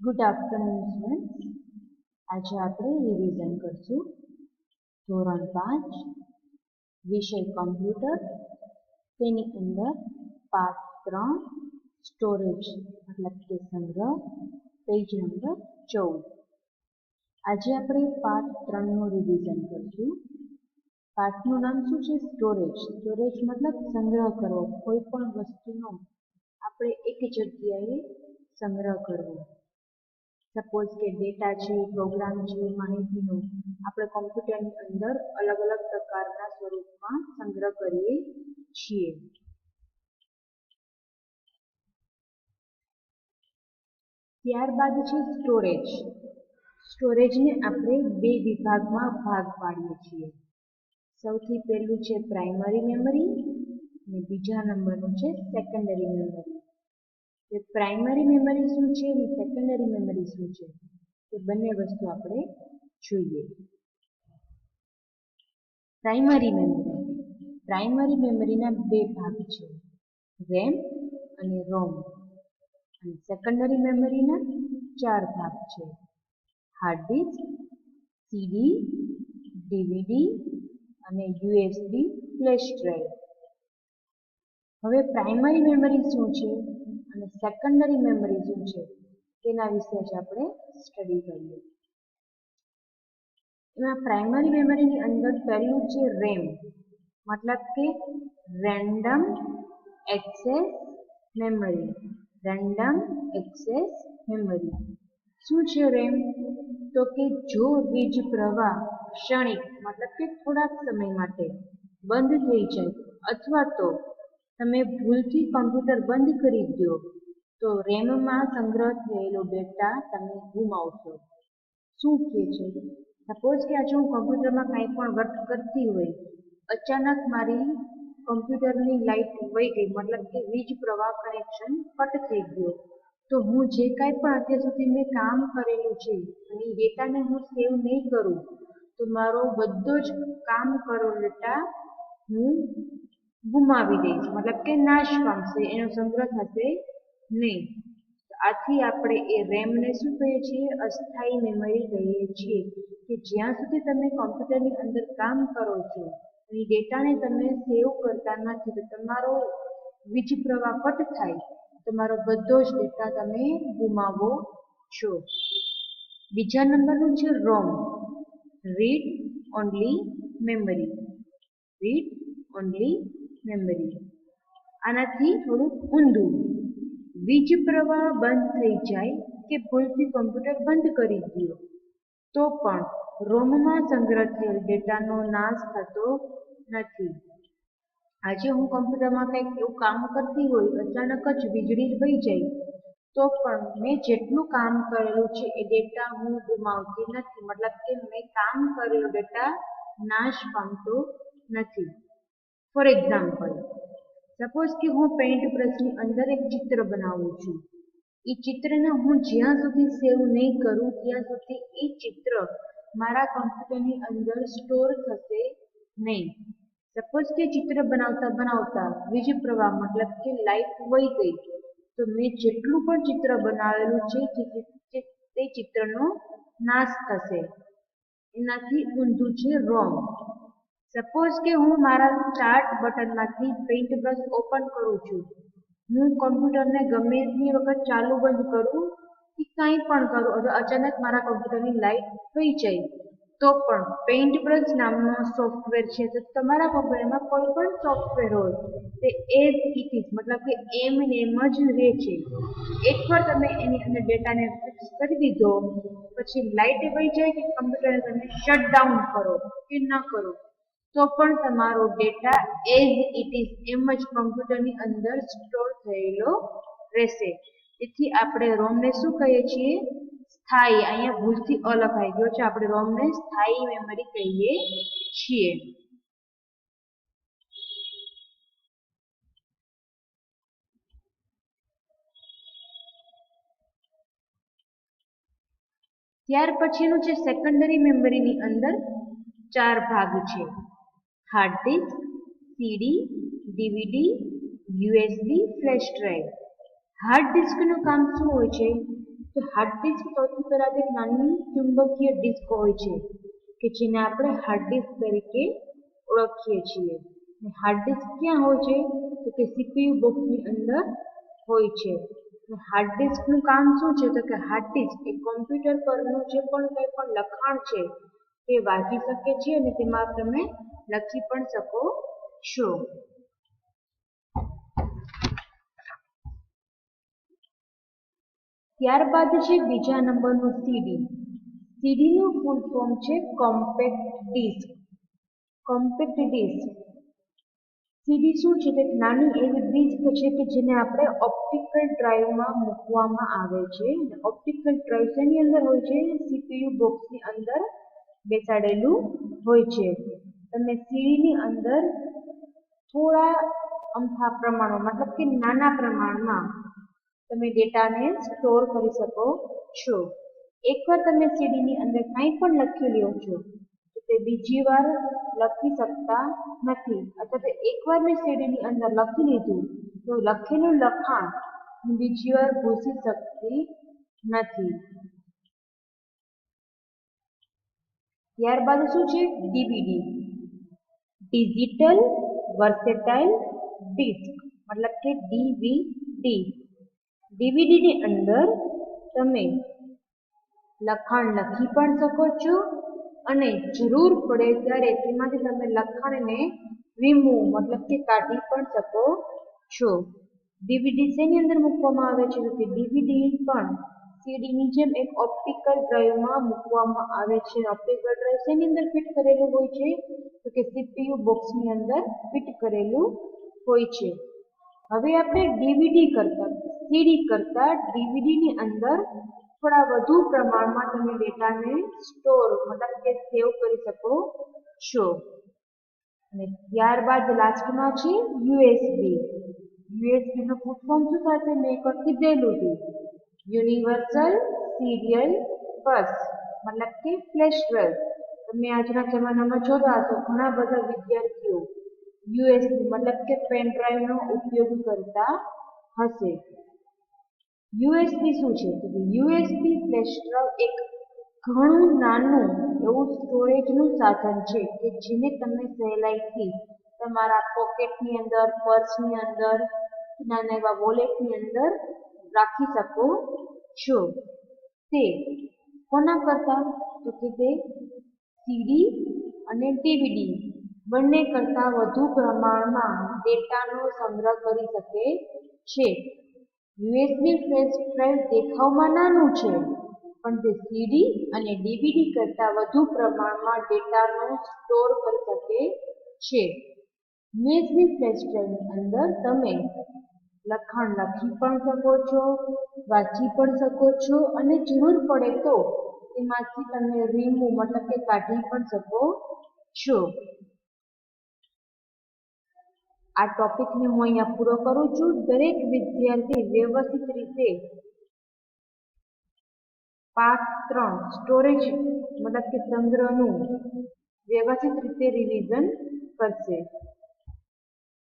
Good afternoon students આજે આપણે revision કરશું. ધોરણ પાંચ, વિષય કમ્પ્યુટર તેની અંદર પાઠ ત્રણ સ્ટોરેજ મતલબ કે સંગ્રહ. પેજ નંબર ચૌદ. આજે આપણે પાઠ ત્રણનું રિવિઝન કરશું. પાઠનું નામ શું છે? સ્ટોરેજ સ્ટોરેજ મતલબ સંગ્રહ કરવો. કોઈ પણ વસ્તુનો આપણે એક જગ્યાએ સંગ્રહ કરવો. સપોઝ કે ડેટા છે પ્રોગ્રામ છે માહિતીનો આપણે કોમ્પ્યુટરની અંદર અલગ અલગ પ્રકારના સ્વરૂપમાં સંગ્રહ કરીએ છીએ. ત્યારબાદ છે સ્ટોરેજ સ્ટોરેજને આપણે બે વિભાગમાં ભાગ પાડીએ છીએ. સૌથી પહેલું છે પ્રાઇમરી મેમરી અને બીજા નંબરનું છે સેકન્ડરી મેમરી કે પ્રાઇમરી મેમરી શું છે અને સેકન્ડરી મેમરી શું છે? તે બંને વસ્તુ આપણે જોઈએ. પ્રાઇમરી મેમરી પ્રાઇમરી મેમરીના બે ભાગ છે. રેમ અને રોમ અને સેકન્ડરી મેમરીના ચાર ભાગ છે. હાર્ડ ડિસ્ક સીડી ડીવીડી અને યુએસબી ફ્લેશ ડ્રાઈવ હવે પ્રાઇમરી મેમરી શું છે? અને સેકન્ડરી મેમરી શું છે, તેના વિશે જ આપણે સ્ટડી કરીએ. એમાં પ્રાઇમરી મેમરીની અંદર પહેલું છે રેમ મતલબ કે random access memory random access memory શું છે રેમ તો કે જો વીજ પ્રવાહ ક્ષણિક, મતલબ કે થોડાક સમય માટે બંધ થઈ જાય, અથવા તો તમે ભૂલથી કમ્પ્યુટર બંધ કરી દો તો રેમમાં સંગ્રહ થયેલો ડેટા તમે ગુમાવશો શું કહે છે? સપોઝ કે આજે હું કમ્પ્યુટરમાં કાંઈ પણ વર્ક કરતી હોય, અચાનક મારી કમ્પ્યુટરની લાઇટ વહી ગઈ, મતલબ કે વીજ પ્રવાહ કનેક્શન કટ થઈ ગયો. તો હું જે કાંઈ પણ અત્યાર સુધી મેં કામ કરેલું છે અને ડેટાને હું સેવ નહીં કરું, તો મારો બધો જ કામ કરેલો ડેટા હું ગુમાવી દઈશ મતલબ કે નાશ પામશે, એનો સંગ્રહ થશે નહીં. આથી આપણે એ રેમને શું કહીએ છીએ? અસ્થાયી મેમરી કહીએ છીએ કે જ્યાં સુધી તમે કોમ્પ્યુટરની અંદર કામ કરો છો અને ડેટાને તમે સેવ કરતા નથી, તો તમારો વીજ પ્રવાહ કટ થાય. તમારો બધો જ ડેટા તમે ગુમાવો છો. બીજા નંબરનું છે ROM read only memory read only memory આનાથી થોડુંક ઊંધું. વીજ પ્રવાહ બંધ થઈ જાય કે ભૂલથી કમ્પ્યુટર બંધ કરી દો તો પણ રોમમાં સંગ્રહ થયેલ ડેટાનો નાશ થતો નથી. આજે હું કમ્પ્યુટરમાં કંઈક એવું કામ કરતી હોય, અચાનક જ વીજળી વહી જાય, તો પણ મેં જેટલું કામ કરેલું છે એ ડેટા હું ગુમાવતી નથી. મતલબ કે મેં કામ કરેલો ડેટા નાશ પામતો નથી. ફોર એક્ઝામ્પલ સપોઝ કે હું પેઇન્ટ બ્રશની અંદર એક ચિત્ર બનાવું છું. એ ચિત્રને હું જ્યાં સુધી સેવ નહીં કરું, ત્યાં સુધી એ ચિત્ર મારા કમ્પ્યુટરની અંદર સ્ટોર થશે નહીં. સપોઝ કે ચિત્ર બનાવતા બનાવતા વીજ પ્રવાહ મતલબ કે લાઇટ વહી ગઈ, તો મેં જેટલું પણ ચિત્ર બનાવેલું છે તે ચિત્રનો નાશ થશે. એનાથી ઊંધું છે રોંગ સપોઝ કે હું મારા સ્ટાર્ટ બટનમાંથી પેઇન્ટ બ્રશ ઓપન કરું છું. હું કમ્પ્યુટરને ગમે તેની વખત ચાલુ બંધ કરું કે કંઈ પણ કરું અથવા અચાનક મારા કમ્પ્યુટરની લાઇટ થઈ જાય. તો પણ પેઇન્ટ બ્રશ નામનો સોફ્ટવેર છે, તો તમારા કમ્પ્યુટરમાં કોઈ પણ સોફ્ટવેર હોય, તે એઝ ઇટ ઇઝ, મતલબ કે એમ ને એમ જ રહે છે. એકવાર તમે એની અંદર ડેટાને ફિક્સ કરી દીધો, પછી લાઇટ વહી જાય કે કમ્પ્યુટરને તમે શટ ડાઉન કરો કે ન કરો. તો પણ તમારો ડેટા એઝ ઇટ ઇઝ, એમ જ કમ્પ્યુટરની અંદર સ્ટોર થયેલો રહેશે. તેથી આપણે રોમને શું કહીએ છીએ? સ્થાયી. અહીંયા ભૂલથી અ લખાઈ ગયો છે. આપણે રોમને સ્થાયી મેમરી કહીએ છીએ. ત્યાર પછીનું છે સેકન્ડરી મેમરીની અંદર ચાર ભાગ છે. Hard disk CD DVD USB flash drive hard ડિસ્કનું કામ શું હોય છે? તો હાર્ડ ડિસ્ક સૌથી પહેલાં એક નાની ચુંબકીય ડિસ્ક હોય છે, કે જેને આપણે હાર્ડ ડિસ્ક તરીકે ઓળખીએ છીએ. હાર્ડ ડિસ્ક ક્યાં હોય છે? તો કે સીપીયુ બોક્સની અંદર હોય છે. હાર્ડ ડિસ્કનું કામ શું છે? તો કે હાર્ડ ડિસ્ક એ કોમ્પ્યુટર પરનું જે પણ કંઈ પણ લખાણ છે, તે વાંચી શકે છે અને તેમાં તમે લખી પણ શકો છો. ત્યારબાદ છે બીજા નંબરનું સીડી સીડીનું ફૂલ ફોર્મ છે compact disk compact disk CD શું છે? કે નાની એવી ડિસ્ક છે કે જેને આપણે ઓપ્ટિકલ ડ્રાઈવમાં મૂકવામાં આવે છે. ઓપ્ટિકલ ડ્રાઈવ શેની અંદર હોય છે? સીપીયુ બોક્સની અંદર બેસાડેલું હોય છે. તમે સીડીની અંદર થોડા અમથા પ્રમાણમાં, મતલબ કે નાના પ્રમાણમાં તમે ડેટાને સ્ટોર કરી શકો છો. એકવાર તમે સીડીની અંદર કંઈ પણ લખી લ્યો છો, તો તે બીજી વાર લખી શકતા નથી. અથવા તો એકવાર મેં સીડીની અંદર લખી લીધું, તો લખેલું લખાણ હું બીજી વાર ભૂસી શકતી નથી. ત્યારબાદ શું છે? ડીવીડી. ડિજિટલ વર્સેટાઇલ ડિસ્ક મતલબ કે ડીવીડી ડીવીડીની અંદર તમે લખાણ લખી પણ શકો છો અને જરૂર પડે ત્યારે તેમાંથી તમે લખાણને રિમૂવ મતલબ કે કાઢી પણ શકો છો. ડીવીડી શેની અંદર મૂકવામાં આવે છે? કે ડીવીડી પણ સીડીની જેમ એક ઓપ્ટિકલ ડ્રાઈવમાં મૂકવામાં આવે છે. ઓપ્ટિકલ ડ્રાઈવ શેની અંદર ફિટ કરેલું હોય છે? તો કે સીપીયુ બોક્સની અંદર ફિટ કરેલું હોય છે. હવે આપણે ડીવીડી કરતા સીડી કરતા ડીવીડીની અંદર થોડા વધુ પ્રમાણમાં તમે ડેટાને સ્ટોર મતલબ કે સેવ કરી શકો છો. અને ત્યારબાદ લાસ્ટમાં છે યુએસબી યુએસબી નો ફૂલ ફોર્મ શું થશે? મેં એક કીધેલું હતું. યુનિવર્સલ સિરિયલ બસ, મતલબ કે ફ્લેશ ડ્રાઈવ તમે આજના જમાનામાં જોતા હશો, ઘણા બધા વિદ્યાર્થીઓ યુએસબી, મતલબ કે પેન ડ્રાઈવનો ઉપયોગ કરતા હશે. યુએસબી શું છે? તો યુએસબી ફ્લેશ ડ્રાઈવ એક ઘણું નાનું એવું સ્ટોરેજનું સાધન છે કે જેને તમે સહેલાઈથી તમારા પોકેટની અંદર, પર્સની અંદર, નાના એવા વોલેટની અંદર રાખી શકો છો. તે કોના કરતાં? તો કે તે સીડી અને ડીવીડી બંને કરતાં વધુ પ્રમાણમાં ડેટાનો સંગ્રહ કરી શકે છે. યુએસબી ફ્લેશ ડ્રાઈવ દેખાવમાં નાનું છે, પણ તે સીડી અને ડીવીડી કરતાં વધુ પ્રમાણમાં ડેટાનો સ્ટોર કરી શકે છે. યુએસબી ફ્લેશ ડ્રાઈવની અંદર તમે લખાણ લખી પણ શકો છો, વાંચી પણ શકો છો અને જરૂર પડે તો તેમાંથી તમે રીમૂવ મતલબ કે કાઢી પણ શકો છો. આ ટોપિકને હું અહીંયા પૂરો કરું છું. દરેક વિદ્યાર્થી વ્યવસ્થિત રીતે પાઠ ત્રણ સ્ટોરેજ મતલબ કે સંગ્રહનું વ્યવસ્થિત રીતે રિવિઝન કરશે.